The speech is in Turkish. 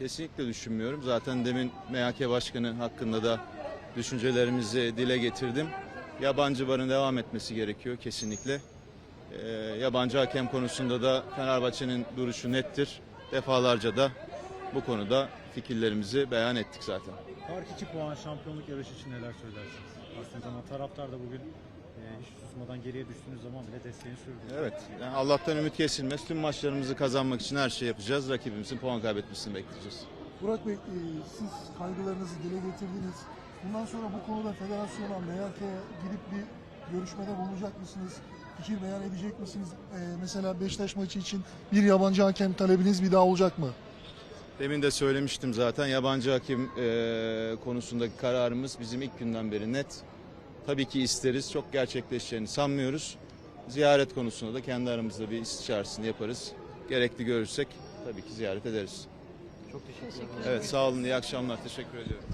Kesinlikle düşünmüyorum. Zaten demin MHK Başkanı hakkında da düşüncelerimizi dile getirdim. Yabancı barın devam etmesi gerekiyor kesinlikle. Ee, yabancı hakem konusunda da Fenerbahçe'nin duruşu nettir. Defalarca da bu konuda fikirlerimizi beyan ettik zaten. Fark 2 puan şampiyonluk yarışı için neler söylersiniz? Aslında zaman taraftar da bugün hiç susmadan geriye düştüğünüz zaman bile desteğini sürdü. Evet, yani Allah'tan ümit kesilmez. Tüm maçlarımızı kazanmak için her şey yapacağız. Rakibimizin puan kaybetmesini bekleyeceğiz. Burak Bey, e, siz kaygılarınızı dile getirdiniz. Bundan sonra bu konuda federasyona, MHK'ye gidip bir görüşmede bulunacak mısınız? Fikir beyan edecek misiniz? E, mesela Beşiktaş maçı için bir yabancı hakem talebiniz bir daha olacak mı? Demin de söylemiştim zaten yabancı hakim e, konusundaki kararımız bizim ilk günden beri net. Tabii ki isteriz. Çok gerçekleşeceğini sanmıyoruz. Ziyaret konusunda da kendi aramızda bir istişaresini yaparız. Gerekli görürsek tabii ki ziyaret ederiz. Çok teşekkür ederim. Evet sağ olun. iyi akşamlar. Teşekkür ediyorum.